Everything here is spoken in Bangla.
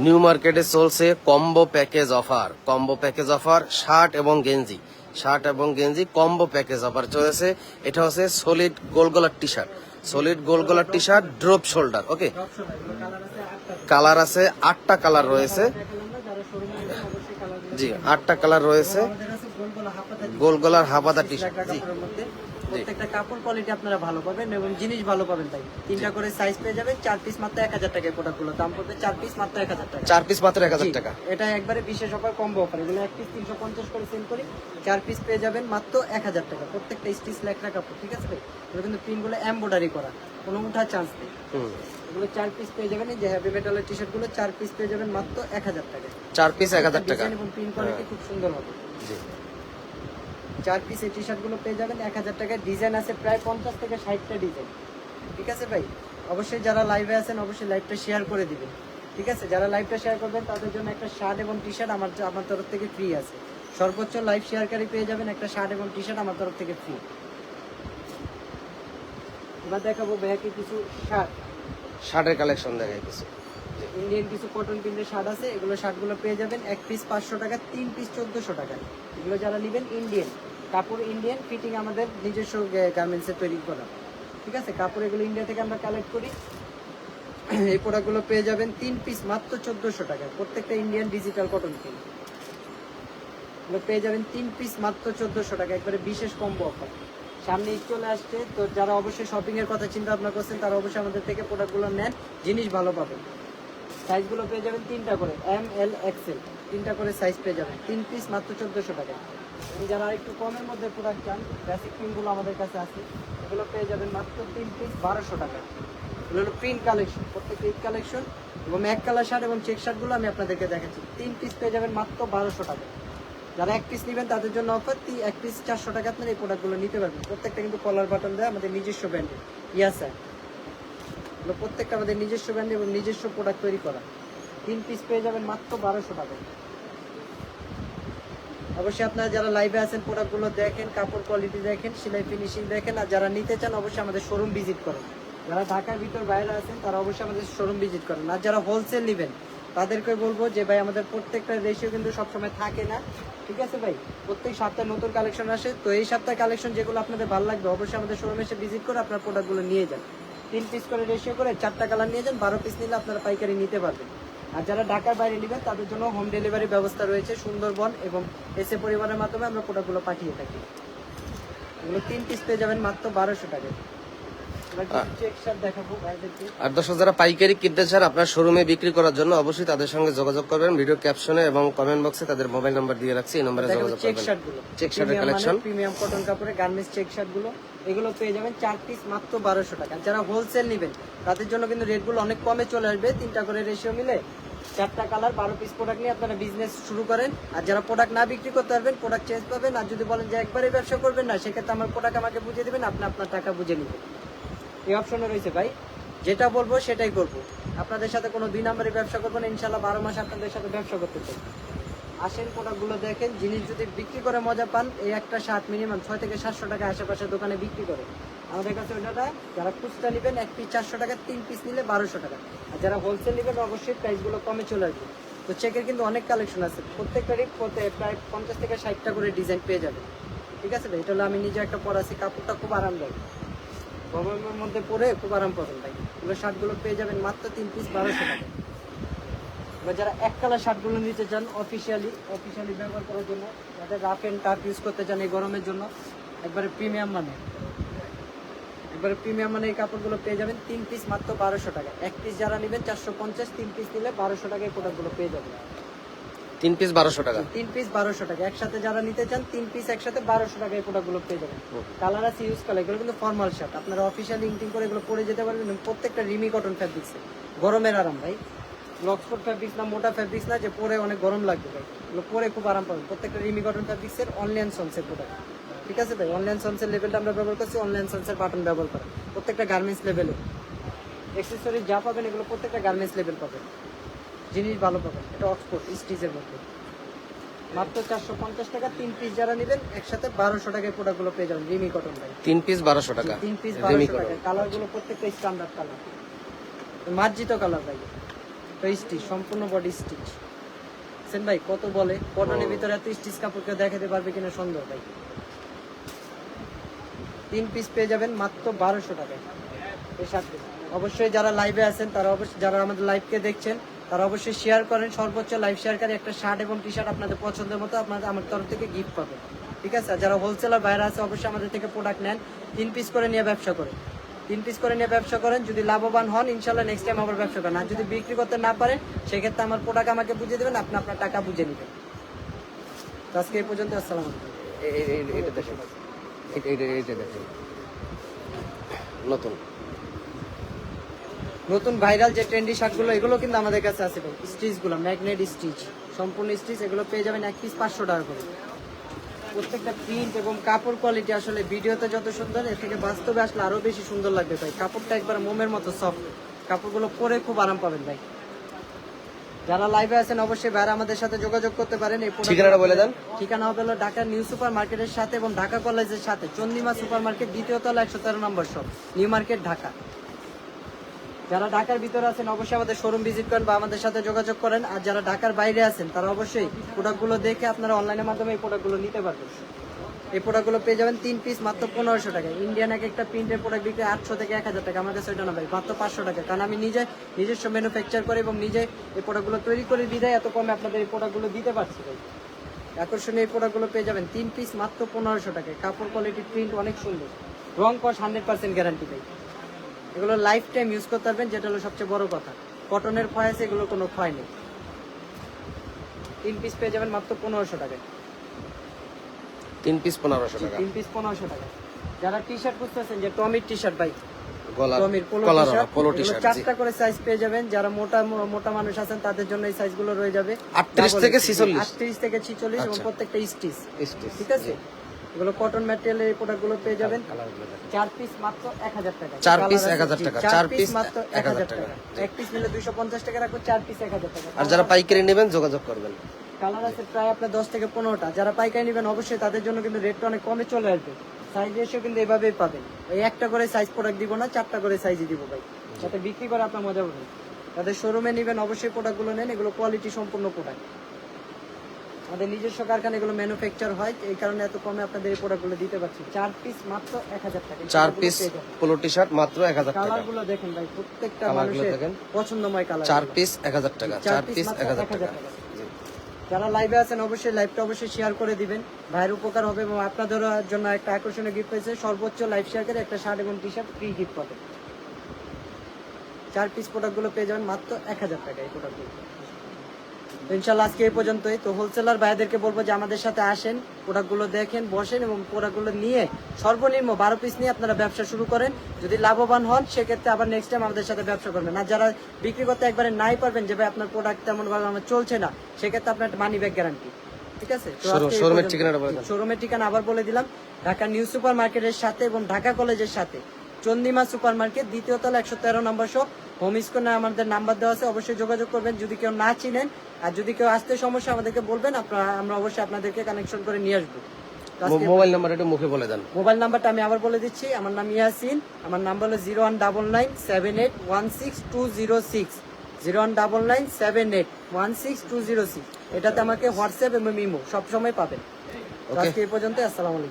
নিউ মার্কেটে চলছে combo package offer. Combo package offer, shirt এবং গেঞ্জি। শার্ট এবং গেঞ্জি কম্বো প্যাকেজ অফার চলেছে। এটা হচ্ছে সলিড গোলগলার T shirt solid গোলগলার T shirt drop shoulder, okay? Colour আছে, আটটা কালার রয়েছে। জি, আটটা কালার রয়েছে। গোলগলার হাফাতা টি শার্ট জি। প্রত্যেকটা কাপড় কোয়ালিটি আপনারা ভালো পাবেন এবং জিনিস ভালো পাবেন তাই। তিনটা করে সাইজ পেয়ে যাবেন চার পিস মাত্র এক হাজার টাকায় প্রোডাক্টগুলো। দাম পড়বে চার পিস মাত্র এক হাজার টাকা। চার পিস মাত্র এক হাজার টাকা। এটা একবারে বিশেষ অফার কম্বো অফার এগুলো এক পিস তিনশো পঞ্চাশ করে সেল করি। চার পিস পেয়ে যাবেন মাত্র এক হাজার টাকা। প্রত্যেকটা স্টিচ লেখা কাপড় ঠিক আছে? ভাই এগুলো কিন্তু প্রিন্টগুলো এমব্রয়ডারি করা। কোনো উঠার চান্স নেই। এগুলো চার পিস পেয়ে যাবেন এই যে হ্যাভি মেটালের টি শার্টগুলো চার পিস পেয়ে যাবেন মাত্র এক হাজার টাকা চার পিস এক হাজার টাকা। এবং প্রিন্ট কোয়ালিটি খুব সুন্দর হবে। জি। চার পিস এই টি শার্টগুলো পেয়ে যাবেন। এক হাজার টাকায় ডিজাইন আছে প্রায় পঞ্চাশ থেকে ষাটটা ডিজাইন ঠিক আছে ভাই? অবশ্যই যারা লাইভে আছেন, অবশ্যই লাইভটা শেয়ার করে দিবেন। ঠিক আছে? যারা লাইভটা শেয়ার করবেন, তাদের জন্য একটা শার্ট এবং টি শার্ট আমার আমার তরফ থেকে ফ্রি আছে। সর্বোচ্চ লাইভ শেয়ারকারী পেয়ে যাবেন একটা শার্ট এবং টি শার্ট আমার তরফ থেকে ফ্রি এবার দেখাবো ভাইয়াকে কিছু শার্ট শার্টের কালেকশন দেখাই কিছু ইন্ডিয়ান কিছু কটন প্রিন্টের শার্ট আছে, এগুলো শার্টগুলো পেয়ে যাবেন। এক পিস পাঁচশো টাকা, তিন পিস চোদ্দোশো টাকা। এগুলো যারা নেবেন ইন্ডিয়ান কাপড় ইন্ডিয়ান ফিটিং আমাদের নিজস্ব গার্মেন্টসে তৈরি করা। ঠিক আছে? কাপড় এগুলো ইন্ডিয়া থেকে আমরা কালেক্ট করি। এই প্রোডাক্টগুলো পেয়ে যাবেন তিন পিস মাত্র চোদ্দোশো টাকা প্রত্যেকটা ইন্ডিয়ান ডিজিটাল কটন প্রিন্ট এগুলো পেয়ে যাবেন তিন পিস মাত্র চোদ্দোশো টাকা একবারে বিশেষ কম্বো অফার সামনে ঈদ চলে আসছে, তো যারা অবশ্যই শপিং এর কথা চিন্তা ভাবনা করছেন, তারা অবশ্যই আমাদের থেকে প্রোডাক্টগুলো নেন। জিনিস ভালো পাবেন। সাইজগুলো পেয়ে যাবেন তিনটা করে, এম, এল এক্সেল তিনটা করে সাইজ পেয়ে যাবেন, তিন পিস মাত্র চোদ্দোশো টাকা। আপনি যারা একটু কমের মধ্যে প্রোডাক্ট চান বেসিক পিনগুলো আমাদের কাছে আছে, এগুলো পেয়ে যাবেন মাত্র তিন পিস বারোশো টাকা। এগুলো হলো প্রিন্ট কালেকশন প্রত্যেকটা ঈদ কালেকশন এবং এক কালার শার্ট এবং চেক শার্টগুলো আমি আপনাদেরকে দেখাচ্ছি। তিন পিস পেয়ে যাবেন মাত্র বারোশো টাকা। যারা এক পিস নেবেন, তাদের জন্য অফার তিন এক পিস চারশো টাকা আপনার এই প্রোডাক্টগুলো নিতে পারবেন। প্রত্যেকটা কিন্তু কলার বাটন দেয় আমাদের নিজস্ব ব্র্যান্ডের ইয়াসা এগুলো প্রত্যেকটা আমাদের নিজস্ব ব্র্যান্ড এবং নিজস্ব প্রোডাক্ট তৈরি করা। তিন পিস পেয়ে যাবেন মাত্র বারোশো টাকা অবশ্যই আপনারা যারা লাইভে আছেন প্রোডাক্টগুলো দেখেন, কাপড় কোয়ালিটি দেখেন, সেলাই ফিনিশিং দেখেন, আর যারা নিতে চান অবশ্যই আমাদের শোরুম ভিজিট করেন। যারা ঢাকার ভিতর বাইরে আছেন, তারা অবশ্যই আমাদের শোরুম ভিজিট করেন। আর যারা হোলসেল নেবেন, তাদেরকে বলব যে, ভাই, আমাদের প্রত্যেকটা রেশিও কিন্তু সবসময় থাকে না। ঠিক আছে, ভাই? প্রত্যেক সপ্তাহে নতুন কালেকশন আসে। তো এই সপ্তাহে কালেকশন যেগুলো আপনাদের ভালো লাগবে, অবশ্যই আমাদের শোরুমে এসে ভিজিট করে আপনার প্রোডাক্টগুলো নিয়ে যান। তিন পিস করে রেশিও করে চারটা কালার নিয়ে যান বারো পিস নিলে আপনারা পাইকারি নিতে পারবেন। আর যারা ঢাকার বাইরে নেবেন তাদের জন্য হোম ডেলিভারি ব্যবস্থা রয়েছে সুন্দরবন এবং এসে পরিবারের মাধ্যমে আমরা প্রোডাক্টগুলো পাঠিয়ে থাকি। এগুলো তিন পিস পেয়ে যাবেন মাত্র বারোশো টাকা। শার্ট আর দর্শক যারা পাইকারি কিনতে চান আপনার শোরুমে বিক্রি করার জন্য অবশ্যই তাদের সঙ্গে যোগাযোগ করবেন। ভিডিও ক্যাপশনে এবং কমেন্ট বক্সে তাদের মোবাইল নাম্বার দিয়ে রাখছি এই নম্বরে যোগাযোগ করবেন। শার্ট চেক শার্টের কালেকশন প্রিমিয়াম কটন কাপড়ে গার্মেন্টস চেক শার্টগুলো। এগুলো পেয়ে যাবেন চার পিস মাত্র বারোশো টাকা। যারা হোলসেল নেবেন, তাদের জন্য কিন্তু রেটগুলো অনেক কমে চলে আসবে। তিনটা করে রেশিও মিলে চারটা কালার বারো পিস প্রোডাক্ট নিয়ে আপনারা বিজনেস শুরু করেন। আর যারা প্রোডাক্ট না বিক্রি করতে পারবেন প্রোডাক্ট চেঞ্জ পাবেন। আর যদি বলেন যে একবারে ব্যবসা করবেন না, সেক্ষেত্রে আমার প্রোডাক্ট আমাকে বুঝিয়ে দেবেন, আপনি আপনার টাকা বুঝে নেবেন। এই অপশনে রয়েছে ভাই। যেটা বলব সেটাই করব। আপনাদের সাথে কোনো দুই নম্বরে ব্যবসা করব না ইনশাল্লাহ বারো মাস আপনাদের সাথে ব্যবসা করতে চাই। আসেন প্রোডাক্টগুলো দেখেন জিনিস যদি বিক্রি করে মজা পান, এই একটা শার্ট মিনিমাম ছয় থেকে সাতশো টাকা আশেপাশে দোকানে বিক্রি করে। আমাদের কাছে ওইটা যারা খুচরা নেবেন, এক পিস চারশো টাকা, তিন পিস নিলে বারোশো টাকা। আর যারা হোলসেল নেবেন, অবশ্যই প্রাইসগুলো কমে চলে আসবে। তো চেকের কিন্তু অনেক কালেকশন আছে। প্রত্যেকটারই প্রত্যেক- প্রায় পঞ্চাশ থেকে ষাটটা করে ডিজাইন পেয়ে যাবে। ঠিক আছে ভাই? এটা হলো আমি নিজে একটা পরাছি, কাপড়টা খুব আরামদায়ক। গরমের মধ্যে পরে খুব আরাম পছন্দ ভাই। এগুলো শার্টগুলো পেয়ে যাবেন মাত্র তিন পিস বারোশো টাকা। এবার যারা এক কালার শার্টগুলো নিতে চান অফিসিয়ালি অফিসিয়ালি ব্যবহার করার জন্য যাদের রাফ অ্যান্ড টাফ ইউজ করতে চান এই গরমের জন্য একবারে প্রিমিয়াম মানে একবারে প্রিমিয়াম মানে এই কাপড়গুলো পেয়ে যাবেন তিন পিস মাত্র বারোশো টাকা। এক পিস যারা নেবেন চারশো পঞ্চাশ তিন পিস নিলে বারোশো টাকায় প্রোডাক্টগুলো পেয়ে যাবেন। তিন পিস বারোশো টাকা? তিন পিস বারোশো টাকা। একসাথে যারা নিতে চান তিন পিস একসাথে বারোশো টাকা এই প্রোডাক্টগুলো পেয়ে যাবেন। কালার আছে ইউজ কালার এগুলো কিন্তু ফর্মাল শার্ট আপনারা অফিসিয়ালি ইন্টিং করে এগুলো পরে যেতে পারবেন প্রত্যেকটা রিমি কটন ফ্যাব্রিক্স গরমের আরাম ভাই। লক্সফোর্ড ফ্যাব্রিক্স না মোটা ফ্যাব্রিক্স না যে পরে অনেক গরম লাগবে ভাই। এগুলো পরে খুব আরাম পাবেন। প্রত্যেকটা রিমি কটন ফ্যাব্রিক্সের অনলাইন সনসের প্রোডাক্ট ঠিক আছে ভাই? অনলাইন সনসের লেভেলটা আমরা ব্যবহার করছি অনলাইন সনসের বাটন ব্যবহার করা। প্রত্যেকটা গার্মেন্টস লেভেলে এক্সেসরি যা পাবেন এগুলো প্রত্যেকটা গার্মেন্টস লেভেল পাবেন। জিনিস ভালো পাবেন। এটা অক্সফোর্ড স্টিচের মধ্যে। মাত্র চারশো পঞ্চাশ টাকা তিন পিস যারা নেবেন একসাথে বারোশো টাকায় প্রোডাক্টগুলো পেয়ে যাবেন রিমি কটন ভাই। তিন পিস বারোশো টাকা। তিন পিস বারোশো টাকা। কালারগুলো প্রত্যেকটা স্ট্যান্ডার্ড কালার মার্জিত কালার ভাই। স্টিচ সম্পূর্ণ বডি স্টিচ সেন ভাই কত বলে? কটনের ভিতরে এত স্টিচ কাপড় কেউ দেখাতে পারবে কিনা সন্দেহ ভাই? তিন পিস পেয়ে যাবেন মাত্র বারোশো টাকায়। এই সাত পিস অবশ্যই যারা লাইভে আছেন তারা অবশ্যই যারা আমাদের লাইভকে দেখছেন তারা অবশ্যই শেয়ার করেন। সর্বোচ্চ লাইভ শেয়ারকারী একটা শার্ট এবং টি শার্ট আপনাদের পছন্দের মতো আপনাদের আমার তরফ থেকে গিফট পাবেন। ঠিক আছে? যারা হোলসেলার বাইরে আছে অবশ্যই আমাদের থেকে প্রোডাক্ট নেন। তিন পিস করে নিয়ে ব্যবসা করেন। তিন পিস করে নিয়ে ব্যবসা করেন যদি লাভবান হন ইনশাল্লাহ নেক্সট টাইম আবার ব্যবসা করেন। আর যদি বিক্রি করতে না পারেন সেক্ষেত্রে আমার প্রোডাক্ট আমাকে বুঝিয়ে দেবেন আপনি আপনার টাকা বুঝে নেবেন। আজকে এই পর্যন্ত আসসালাম এটা দেখেন। এটা দেখেন। নতুন। নতুন ভাইরাল যে ট্রেন্ডি শার্টগুলো এগুলো কিন্তু আমাদের কাছে আছে ভাই। স্টিচগুলো ম্যাগনেট স্টিচ। সম্পূর্ণ স্টিচ এগুলো পেয়ে যাবেন এক পিস পাঁচশো টাকা করে। প্রত্যেকটা প্রিন্ট এবং কাপড় কোয়ালিটি আসলে ভিডিওতে যত সুন্দর এর থেকে বাস্তবে আসলে আরও বেশি সুন্দর লাগবে ভাই। কাপড়টা একবার মোমের মতো সফট কাপড়গুলো পরে খুব আরাম পাবেন ভাই। যারা লাইভে আছেন অবশ্যই ভাইরা আমাদের সাথে যোগাযোগ করতে পারেন। এই ঠিকানাটা বলে দেন। ঠিকানা হবে হলো ঢাকা নিউ সুপার মার্কেটের সাথে এবং ঢাকা কলেজের সাথে। চন্দিমা সুপার মার্কেট দ্বিতীয় তলা একশো তেরো number shop new market Dhaka. যারা ঢাকার ভিতরে আছেন, অবশ্যই আমাদের শোরুম ভিজিট করেন বা আমাদের সাথে যোগাযোগ করেন। আর যারা ঢাকার বাইরে আছেন, তারা অবশ্যই প্রোডাক্টগুলো দেখে আপনারা অনলাইনের মাধ্যমে এই প্রোডাক্টগুলো নিতে পারবেন। এই প্রোডাক্টগুলো পেয়ে যাবেন তিন পিস মাত্র পনেরোশো টাকা। ইন্ডিয়ান এক একটা প্রিন্টের প্রোডাক্ট বিক্রি আটশো থেকে এক হাজার টাকা। আমার কাছে ওইটা না ভাই, মাত্র পাঁচশো টাকা। কারণ আমি নিজে নিজস্ব ম্যানুফ্যাকচার করি এবং নিজে এই প্রোডাক্টগুলো তৈরি করে। বিদায় এত কমে আপনাদের এই প্রোডাক্টগুলো দিতে পারছি ভাই আকর্ষণীয় এই প্রোডাক্টগুলো পেয়ে যাবেন তিন পিস মাত্র পনেরোশো টাকায়। কাপড় কোয়ালিটি প্রিন্ট অনেক সুন্দর। রং কস হান্ড্রেড পার্সেন্ট গ্যারান্টি পাই এগুলো লাইফ টাইম ইউজ করতে পারবেন যেটা হলো সবচেয়ে বড় কথা। কটনের আছে এগুলো কোনো ক্ষয় নেই। তিন পিস পেয়ে যাবেন মাত্র পনেরোশো টাকায়। তিন পিস পনেরোশো টাকা। তিন পিস পনেরোশো টাকা। যারা টি শার্ট খুঁজতেছেন যে টমির টি শার্ট ভাই চারটা করে সাইজ পেয়ে যাবেন। যারা মোটা মোটা মানুষ আছেন তাদের জন্য এই সাইজগুলো রয়ে যাবে। 38 থেকে 46 আটত্রিশ থেকে ছিচল্লিশ এবং আচ্ছা। প্রত্যেকটা স্টিচ ঠিক আছে? এগুলো কটন ম্যাটেরিয়ালের এই প্রোডাক্টগুলো পেয়ে যাবেন। চার পিস মাত্র এক হাজার টাকা। চার আছে, 1000 জি, টাকা, চার পিস মাত্র এক হাজার টাকা। এক পিস নিলে দুইশো পঞ্চাশ টাকা রাখব চার পিস এক হাজার টাকা। আর যারা পাইকারি নেবেন যোগাযোগ করবেন। কালার আছে প্রায় আপনার দশ থেকে পনেরোটা। যারা পাইকারি নেবেন অবশ্যই তাদের জন্য কিন্তু রেটটা অনেক কমে চলে আসবে। সাইজ রেশিও কিন্তু এভাবেই পাবেন। ওই একটা করে সাইজ প্রোডাক্ট দিব না চারটা করে সাইজই দিব ভাই। যাতে বিক্রি করে আপনার মজা পাবেন তাদের শোরুমে নেবেন অবশ্যই প্রোডাক্টগুলো নেন। এগুলো কোয়ালিটি সম্পূর্ণ প্রোডাক্ট আমাদের নিজস্ব কারখানা এগুলো ম্যানুফ্যাকচার হয় এই কারণে এত কমে আপনাদের এই প্রোডাক্টগুলো দিতে পারছি। চার পিস মাত্র এক হাজার টাকা। চার পিস পোলো টি শার্ট মাত্র এক হাজার টাকা। কালারগুলো দেখেন ভাই প্রত্যেকটা মানুষের দেখেন। পছন্দময় কালার চার পিস এক হাজার টাকা। চার পিস এক হাজার টাকা। যারা লাইভে আছেন অবশ্যই লাইভটা অবশ্যই শেয়ার করে দিবেন। ভাইয়ের উপকার হবে এবং আপনাদের জন্য একটা আকর্ষণীয় গিফট পেয়েছে সর্বোচ্চ লাইভ শেয়ার করে একটা শার্ট এবং টি শার্ট ফ্রি গিফট পাবেন। চার পিস প্রোডাক্টগুলো পেয়ে যাবেন মাত্র এক হাজার টাকা এই প্রোডাক্টগুলো ইনশাল্লাহ আজকে এই পর্যন্তই। তো হোলসেলার ভাইদেরকে বলব যে আমাদের সাথে আসেন প্রোডাক্টগুলো দেখেন বসেন এবং প্রোডাক্টগুলো নিয়ে সর্বনিম্ন বারো পিস নিয়ে আপনারা ব্যবসা শুরু করেন। যদি লাভবান হন সেক্ষেত্রে আবার নেক্সট টাইম আমাদের সাথে ব্যবসা করবেন। আর যারা বিক্রি করতে একবারে নাই পারবেন যে ভাই আপনার প্রোডাক্ট তেমন ভাবে আমার চলছে না সেক্ষেত্রে আপনার মানি ব্যাগ গ্যারান্টি ঠিক আছে। শোরুমের ঠিকানা আবার বলে দিলাম। ঢাকা নিউ সুপার মার্কেটের সাথে এবং ঢাকা কলেজের সাথে। চন্দিমা সুপার মার্কেট দ্বিতীয় তলা একশো তেরো নম্বর শপ। হোম স্কোনে আমাদের নাম্বার দেওয়া আছে অবশ্যই যোগাযোগ করবেন। যদি কেউ না চিনেন আর যদি কেউ আসতে সমস্যা আমাদেরকে বলবেন আপনারা আমরা অবশ্যই আপনাদেরকে কানেকশন করে নিয়ে আসব। মোবাইল নাম্বার একটু মুখে বলে দেন। মোবাইল নাম্বারটা আমি আবার বলে দিচ্ছি। আমার নাম ইয়াসিন আমার নাম্বার হলো zero one double nine seven eight one six two zero six zero one double nine seven eight one six two zero six এটাতে আমাকে হোয়াটসঅ্যাপ এবং মিমো সবসময় পাবেন। আজকে এই পর্যন্ত আসসালামু আলাইকুম।